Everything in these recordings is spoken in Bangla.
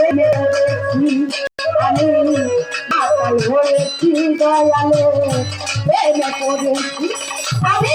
প্রেমে আমি মাতাল আমি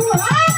Oh,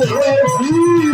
Brasil!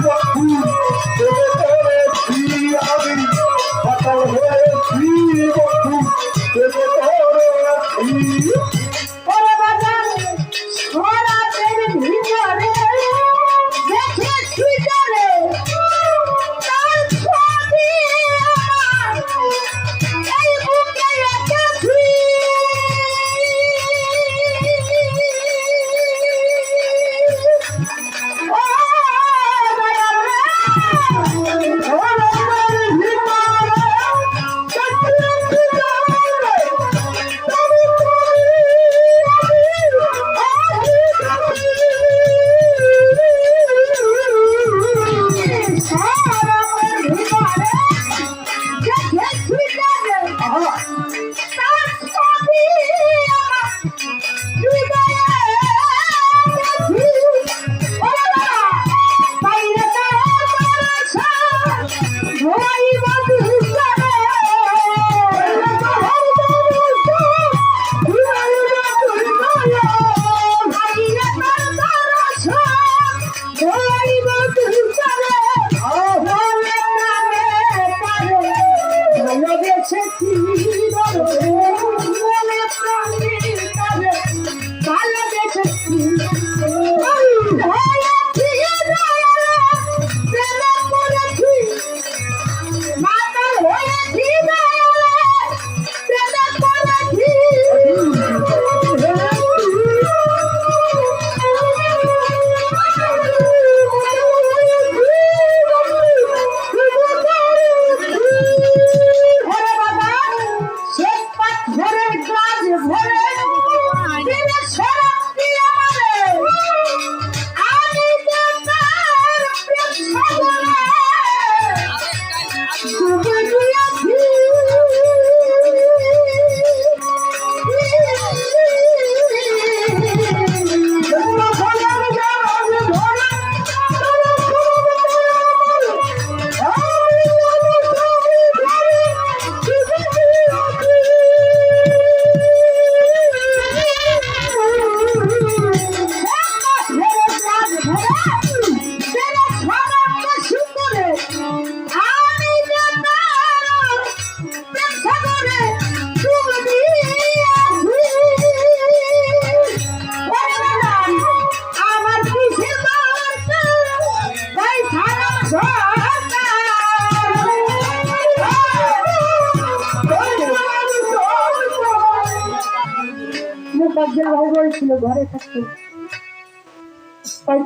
ভাই বলছিল ঘরে থাকতে।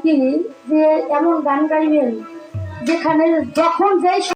কি যে এমন গান গাইবেন যেখানে যখন যেই